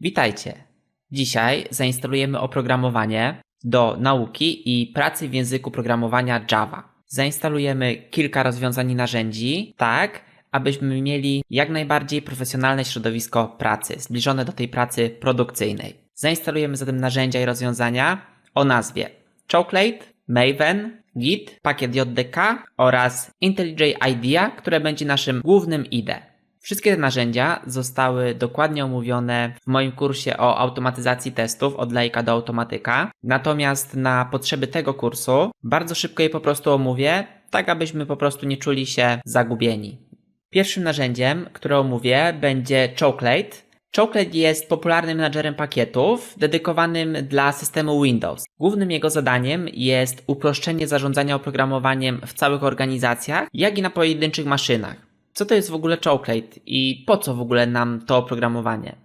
Witajcie! Dzisiaj zainstalujemy oprogramowanie do nauki i pracy w języku programowania Java. Zainstalujemy kilka rozwiązań i narzędzi, tak abyśmy mieli jak najbardziej profesjonalne środowisko pracy, zbliżone do tej pracy produkcyjnej. Zainstalujemy zatem narzędzia i rozwiązania o nazwie Chocolate, Maven, Git, pakiet JDK oraz IntelliJ IDEA, które będzie naszym głównym IDE. Wszystkie te narzędzia zostały dokładnie omówione w moim kursie o automatyzacji testów od lejka do automatyka. Natomiast na potrzeby tego kursu bardzo szybko je po prostu omówię, tak abyśmy po prostu nie czuli się zagubieni. Pierwszym narzędziem, które omówię, będzie Chocolate. Chocolate jest popularnym menadżerem pakietów dedykowanym dla systemu Windows. Głównym jego zadaniem jest uproszczenie zarządzania oprogramowaniem w całych organizacjach, jak i na pojedynczych maszynach. Co to jest w ogóle Chocolate i po co w ogóle nam to oprogramowanie?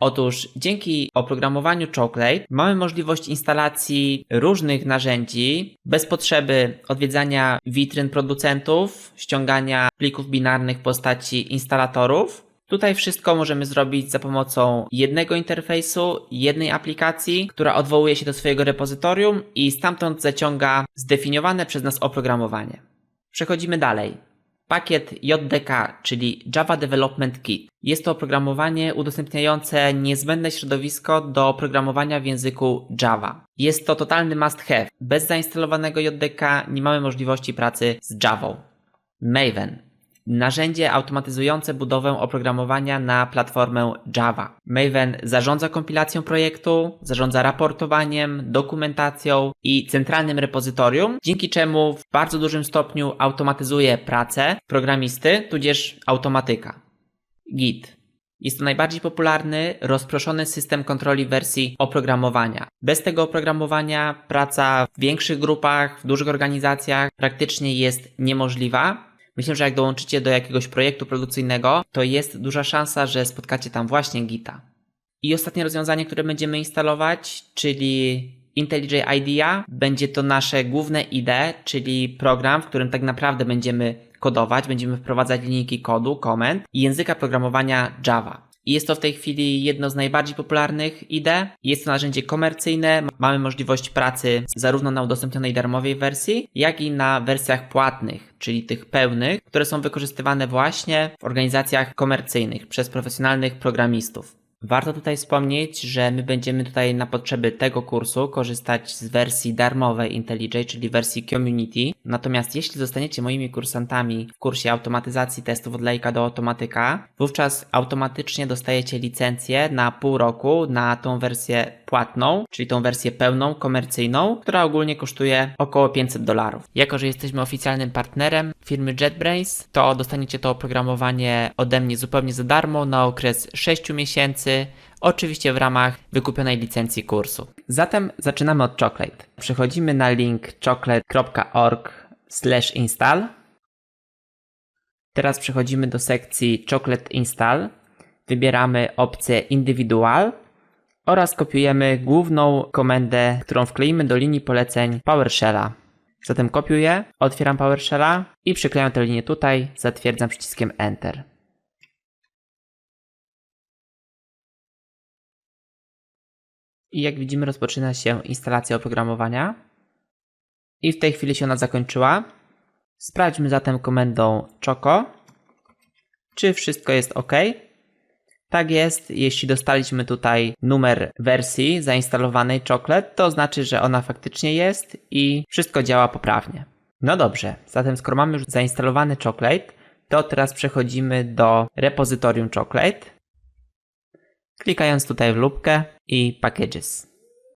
Otóż dzięki oprogramowaniu Chocolate mamy możliwość instalacji różnych narzędzi bez potrzeby odwiedzania witryn producentów, ściągania plików binarnych w postaci instalatorów. Tutaj wszystko możemy zrobić za pomocą jednego interfejsu, jednej aplikacji, która odwołuje się do swojego repozytorium i stamtąd zaciąga zdefiniowane przez nas oprogramowanie. Przechodzimy dalej. Pakiet JDK, czyli Java Development Kit. Jest to oprogramowanie udostępniające niezbędne środowisko do programowania w języku Java. Jest to totalny must have. Bez zainstalowanego JDK nie mamy możliwości pracy z Java. Maven narzędzie automatyzujące budowę oprogramowania na platformę Java. Maven zarządza kompilacją projektu, zarządza raportowaniem, dokumentacją i centralnym repozytorium, dzięki czemu w bardzo dużym stopniu automatyzuje pracę programisty, tudzież automatyka. Git. Jest to najbardziej popularny, rozproszony system kontroli wersji oprogramowania. Bez tego oprogramowania praca w większych grupach, w dużych organizacjach praktycznie jest niemożliwa, Myślę, że jak dołączycie do jakiegoś projektu produkcyjnego, to jest duża szansa, że spotkacie tam właśnie Gita. I ostatnie rozwiązanie, które będziemy instalować, czyli IntelliJ IDEA, będzie to nasze główne IDE, czyli program, w którym tak naprawdę będziemy kodować, będziemy wprowadzać linijki kodu, komend i języka programowania Java. Jest to w tej chwili jedno z najbardziej popularnych IDE. Jest to narzędzie komercyjne. Mamy możliwość pracy zarówno na udostępnionej darmowej wersji, jak i na wersjach płatnych, czyli tych pełnych, które są wykorzystywane właśnie w organizacjach komercyjnych przez profesjonalnych programistów. Warto tutaj wspomnieć, że my będziemy tutaj na potrzeby tego kursu korzystać z wersji darmowej IntelliJ, czyli wersji Community. Natomiast jeśli zostaniecie moimi kursantami w kursie automatyzacji testów od lejka do automatyka, wówczas automatycznie dostajecie licencję na pół roku na tą wersję płatną, czyli tą wersję pełną, komercyjną, która ogólnie kosztuje około 500 dolarów. Jako, że jesteśmy oficjalnym partnerem firmy JetBrains, to dostaniecie to oprogramowanie ode mnie zupełnie za darmo na okres 6 miesięcy, oczywiście w ramach wykupionej licencji kursu. Zatem zaczynamy od Chocolate. Przechodzimy na link chocolate.org/install. Teraz przechodzimy do sekcji Chocolate Install. Wybieramy opcję Individual oraz kopiujemy główną komendę, którą wkleimy do linii poleceń PowerShella. Zatem kopiuję, otwieram PowerShella i przyklejam tę linię tutaj, zatwierdzam przyciskiem Enter. I jak widzimy rozpoczyna się instalacja oprogramowania. I w tej chwili się ona zakończyła. Sprawdźmy zatem komendą choco, czy wszystko jest ok. Tak jest, jeśli dostaliśmy tutaj numer wersji zainstalowanej Chocolate, to znaczy, że ona faktycznie jest i wszystko działa poprawnie. No dobrze, zatem skoro mamy już zainstalowany Chocolate, to teraz przechodzimy do repozytorium Chocolate. Klikając tutaj w lubkę i Packages.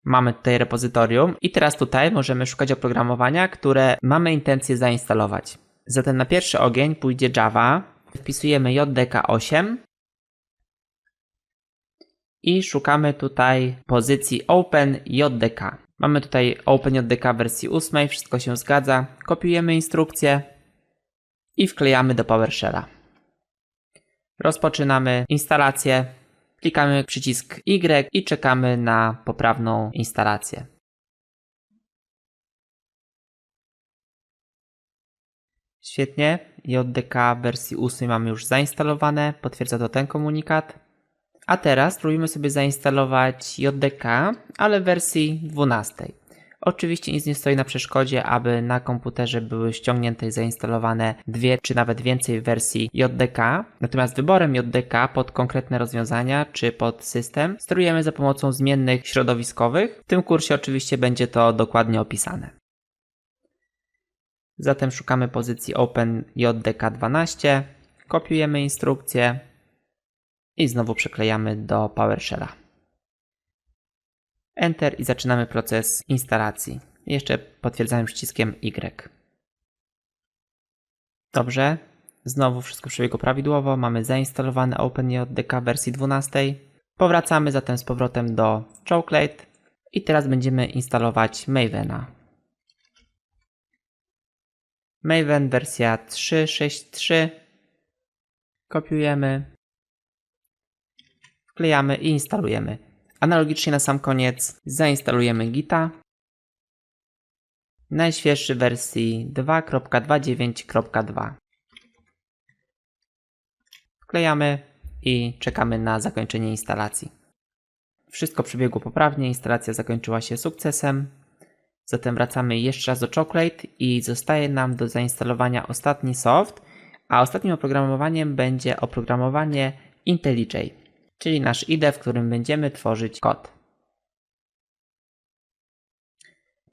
Mamy tutaj repozytorium i teraz tutaj możemy szukać oprogramowania, które mamy intencję zainstalować. Zatem na pierwszy ogień pójdzie Java. Wpisujemy JDK8 i szukamy tutaj pozycji OpenJDK. Mamy tutaj OpenJDK wersji 8, wszystko się zgadza. Kopiujemy instrukcję i wklejamy do PowerShella. Rozpoczynamy instalację, klikamy przycisk Y i czekamy na poprawną instalację. Świetnie, JDK wersji 8 mamy już zainstalowane, potwierdza to ten komunikat. A teraz spróbujmy sobie zainstalować JDK, ale w wersji 12. Oczywiście nic nie stoi na przeszkodzie, aby na komputerze były ściągnięte i zainstalowane dwie czy nawet więcej wersji JDK. Natomiast wyborem JDK pod konkretne rozwiązania czy pod system sterujemy za pomocą zmiennych środowiskowych. W tym kursie oczywiście będzie to dokładnie opisane. Zatem szukamy pozycji OpenJDK12, kopiujemy instrukcję i znowu przyklejamy do PowerShella. Enter i zaczynamy proces instalacji. Jeszcze potwierdzamy przyciskiem Y. Dobrze, znowu wszystko przebiegło prawidłowo. Mamy zainstalowane OpenJDK wersji 12. Powracamy zatem z powrotem do Chocolate i teraz będziemy instalować Mavena. Maven wersja 3.6.3. Kopiujemy, wklejamy i instalujemy. Analogicznie na sam koniec zainstalujemy Gita. Najświeższy wersji 2.29.2. Wklejamy i czekamy na zakończenie instalacji. Wszystko przebiegło poprawnie, instalacja zakończyła się sukcesem. Zatem wracamy jeszcze raz do Chocolate i zostaje nam do zainstalowania ostatni soft, a ostatnim oprogramowaniem będzie oprogramowanie IntelliJ, czyli nasz IDE, w którym będziemy tworzyć kod.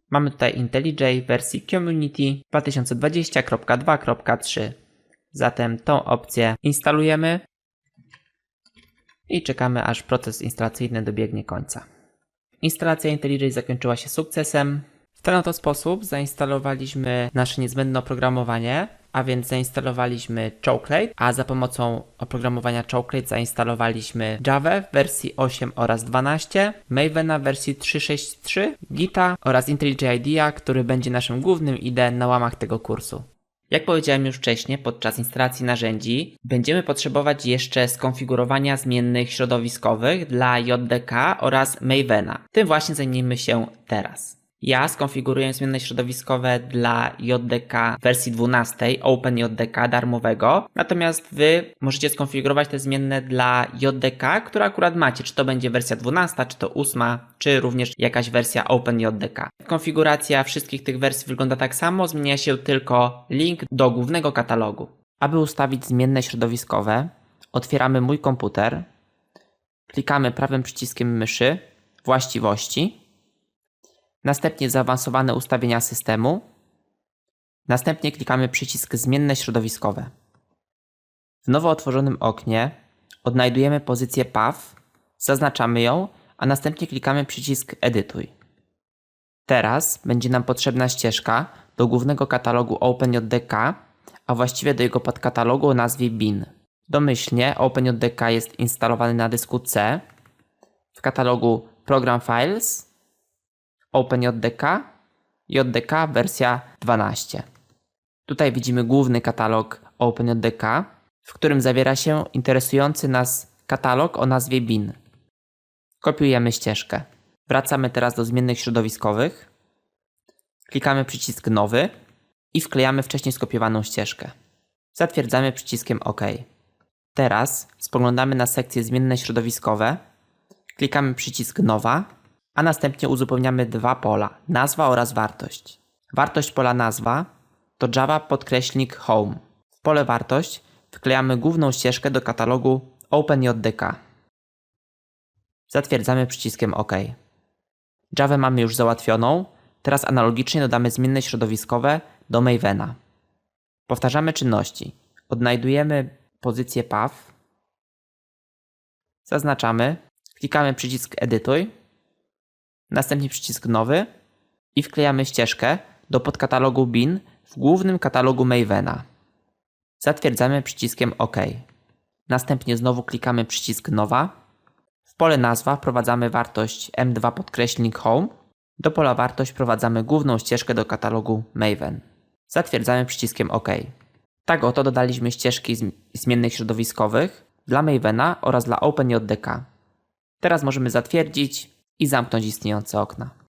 Mamy tutaj IntelliJ wersji Community 2020.2.3. Zatem tą opcję instalujemy i czekamy aż proces instalacyjny dobiegnie końca. Instalacja IntelliJ zakończyła się sukcesem. W ten oto sposób zainstalowaliśmy nasze niezbędne oprogramowanie, a więc zainstalowaliśmy Chocolate, a za pomocą oprogramowania Chocolate zainstalowaliśmy Java w wersji 8 oraz 12, Mavena w wersji 3.6.3, Gita oraz IntelliJ IDEA, który będzie naszym głównym IDE na łamach tego kursu. Jak powiedziałem już wcześniej, podczas instalacji narzędzi będziemy potrzebować jeszcze skonfigurowania zmiennych środowiskowych dla JDK oraz Mavena. Tym właśnie zajmiemy się teraz. Ja skonfiguruję zmienne środowiskowe dla JDK wersji 12 OpenJDK darmowego, natomiast Wy możecie skonfigurować te zmienne dla JDK, które akurat macie, czy to będzie wersja 12, czy to 8, czy również jakaś wersja OpenJDK. Konfiguracja wszystkich tych wersji wygląda tak samo, zmienia się tylko link do głównego katalogu. Aby ustawić zmienne środowiskowe, otwieramy mój komputer, klikamy prawym przyciskiem myszy, właściwości, następnie zaawansowane ustawienia systemu, następnie klikamy przycisk Zmienne środowiskowe. W nowo otworzonym oknie odnajdujemy pozycję Path, zaznaczamy ją, a następnie klikamy przycisk Edytuj. Teraz będzie nam potrzebna ścieżka do głównego katalogu OpenJDK, a właściwie do jego podkatalogu o nazwie bin. Domyślnie OpenJDK jest instalowany na dysku C w katalogu Program Files OpenJDK, JDK wersja 12. Tutaj widzimy główny katalog OpenJDK, w którym zawiera się interesujący nas katalog o nazwie bin. Kopiujemy ścieżkę. Wracamy teraz do zmiennych środowiskowych. Klikamy przycisk nowy i wklejamy wcześniej skopiowaną ścieżkę. Zatwierdzamy przyciskiem OK. Teraz spoglądamy na sekcję zmienne środowiskowe. Klikamy przycisk nowa a następnie uzupełniamy dwa pola, nazwa oraz wartość. Wartość pola nazwa to Java podkreślnik Home. W pole wartość wklejamy główną ścieżkę do katalogu OpenJDK. Zatwierdzamy przyciskiem OK. Java mamy już załatwioną, teraz analogicznie dodamy zmienne środowiskowe do Mavena. Powtarzamy czynności. Odnajdujemy pozycję path, zaznaczamy, klikamy przycisk Edytuj, następnie przycisk nowy i wklejamy ścieżkę do podkatalogu bin w głównym katalogu Mavena. Zatwierdzamy przyciskiem OK. Następnie znowu klikamy przycisk nowa. W pole nazwa wprowadzamy wartość m2 podkreślnik home. Do pola wartość wprowadzamy główną ścieżkę do katalogu Maven. Zatwierdzamy przyciskiem OK. Tak oto dodaliśmy ścieżki zmiennych środowiskowych dla Mavena oraz dla OpenJDK. Teraz możemy zatwierdzić i zamknąć istniejące okna.